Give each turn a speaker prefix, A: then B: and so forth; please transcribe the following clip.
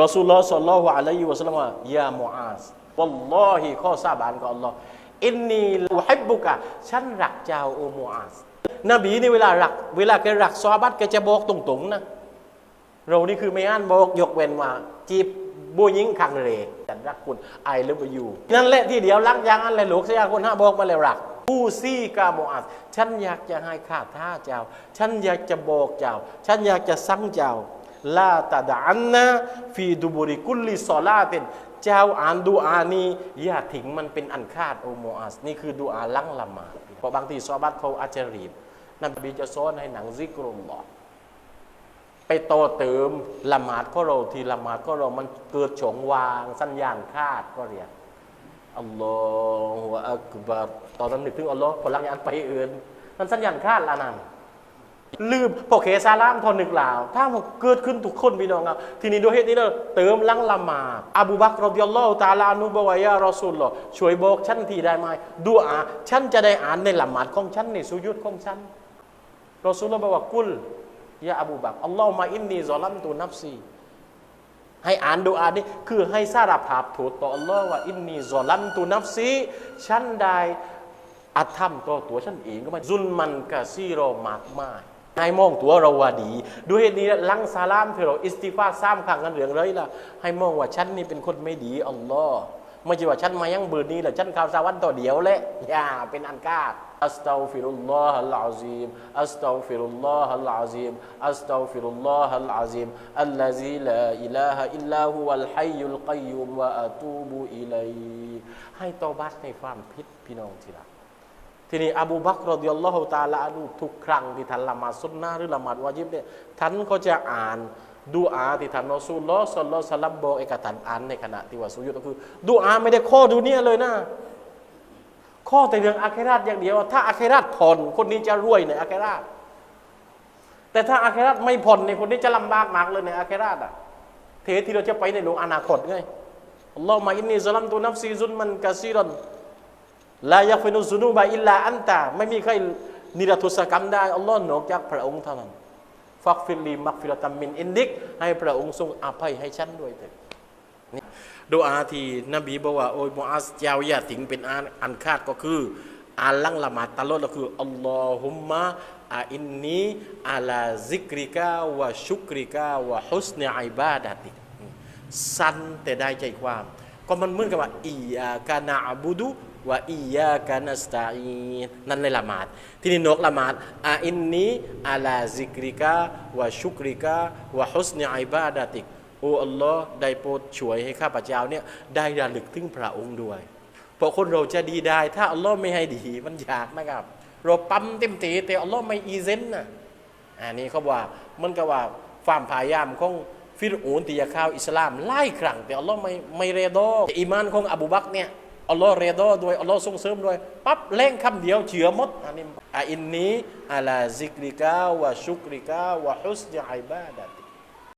A: รอสูลลอสลลอฮุอะลัยฮิวะสัลลัมว่ายามูอาสวัลลอฮิข้อสาบานกับอัลลอฮ์อินนีอุฮิบุกะฉันรักเจ้าโอมูอาสนบีนี่เวลารัก เวลาแกรักซอฮาบัตแกจะบอกตรงๆนะ เรานี่คือไม่อ่านบอกยกเว้นว่าจีบบูยิงคังเรฉันรักคุณไอเลิฟยูนั่นแหละที่เดียวรักอย่างอันเลยลูกเสียคนห้าบอกมาแล้วรักผู้ซี่กาโมอัสฉันอยากจะให้ข้าท่าเจ้า ฉันอยากจะบอกเจ้า ฉันอยากจะสั่งเจ้า ลาตาดอันนะฟีดูบุริกุลลิซอลาเตนเจ้าอ่านดูอานี้อย่าทิ้งมันเป็นอันขาดโอโมอัสนี่คือดูอาลังละมาเพราะบางทีซอบัตเขาอาจจะรีบนบีจะสอนให้หนังซิกรุลลอฮ์ไปโตเติมละหมาดก็เราทีละหมาดก็เรามันเกิดฉงวางสัญญาณคาดก็เรียกอัลลอฮฺอักบัรตอนนั้นนึกถึงอัลลอฮ์พลังงานไปอื่นมันสัญญาณคาดละนั่น ลืมพอเคซาลามทอนนึกลาว ถ้ามันเกิดขึ้นทุกคนพี่น้องครับทีนี้โดยเหตุนี้เราเติมลังละหมาดอบูบักรรดิยัลลอฮตาลานุบวายารอซูลลอช่วยบอกฉันทีได้ไหมดูอาฉันจะได้อ่านในละหมาดของฉันในสุยุดของฉันรอซูลลอบอกว่ากุลยาอบูบักอัลลอฮ์มาอินนีซอลัมตูนับซีให้อ่านดูอานี้คือให้สารภาพถูกต่ออัลลอฮ์ว่าอินนีซอลัมตูนับซีฉันได้อาธรรมต่อตัวฉันเองก็ไม่ซุนมันกะซีโรมากมาย ให้มองตัวเราว่าดี ด้วยเหตุนี้ลังซาลามเถอเราอิสติฟาซ้ำรั้งกันเหลืองเลยล่ะ ให้มองว่าฉันนี่เป็นคนไม่ดีอัลลอฮ์ไม่ใช่ว่าฉันมายั่งบืนนี้แหละฉันข่าวสาวรนต่อเดียวและอย่าเป็นอันกาดอัสตาฟิรุลลอฮ์อัลอาซีมอัสตาฟิรุลลอฮ์อัลอาซีมอัสตาฟิรุลลอฮ์อัลอาซีมอัลลอฮีลาอิลาฮ์อิลลาฮุวัลฮัยยุลกัยยุมวะอะตูบุอิลัยให้ตอบัสในความผิดพี่น้องที่รัก ทีนี้อบูบักรอดิยัลลอฮุตาลาอนุทุกครั้งที่ท่านละหมาดสุนนะหรือละหมาดวาจิบเนี่ยท่านก็จะอ่านดูอาที่ท่านรอซูลลอฮ์สัลลัลลอฮุอะลัยฮิวะซัลลัมบอกเอกท่านอ่านในขณะที่ว่าสุยุดก็คือดูอาไม่ได้ข้อดูเนี่ยเลยนะ ข้อแต่เรื่องอาคราตอย่างเดียว ถ้าอาคราตผ่อนคนนี้จะรวยในอาคราตแต่ถ้าอาคราตไม่ผ่อนในคนนี้จะลำบากมากเลยในอาคราตอะเทที่เราจะไปในโลกอนาคตไงอัลลอฮ์มาอินนีซลัมตุนัฟซีซุนมันกาซีรอน ลายักฟินุซุนูบะอิลลาอันตาไม่มีใครนิรโทษกรรมได้อัลลอฮ์นอกจากพระองค์เท่านั้นฟักฟิลลีมักฟิลตัมมินอินดิก ให้พระองค์ทรงอภัยให้ฉันด้วยเถิดดูอาทีนบีบอกว่าโอ้ยมูอัสเจ้าอย่าทิ้งเป็นอันอันคาดก็คืออ่านลังละมาตลอดก็คืออัลลอฮุมมะอาอินนีอาลาซิกริกาวะชุกริกาวะฮุสเนอิบาดาติสั้นแต่ได้ใจความ ก็มันเหมือนกับว่าอียากานาบูดุ วะอียากานัสตาอีนนั่นในละหมาด ที่นี่นกละหมาดอาอินนี้อาลาซิกริกาวะชุกริกาวะฮุสเนอิบาดาติกโอ้อัลลอฮ์ได้โปรดช่วยให้ข้าพเจ้าเนี่ยได้ระลึกถึงพระองค์ด้วยเพราะคนเราจะดีได้ ถ้าอัลลอฮ์ไม่ให้ดีมันยากนะครับ เราปั๊มเต็มตีแต่อัลลอฮ์ไม่อีเซนนะอันนี้เขาว่ามันก็ว่าความพยายามของฟิรอูนที่จะเข้าอิสลามไล่ครั้งแต่อัลลอฮ์ไม่ไม่เรโดแต่อีมานของอบูบักเนี่ย อัลลอฮ์เรโดด้วยอัลลอฮ์ส่งเสริมด้วยปั๊บเล่งคำเดียวเฉือหมดอันนี้อาอินนี้อาลาซิกริกาวะชุกริกาวะฮุสยาอิบาดะติ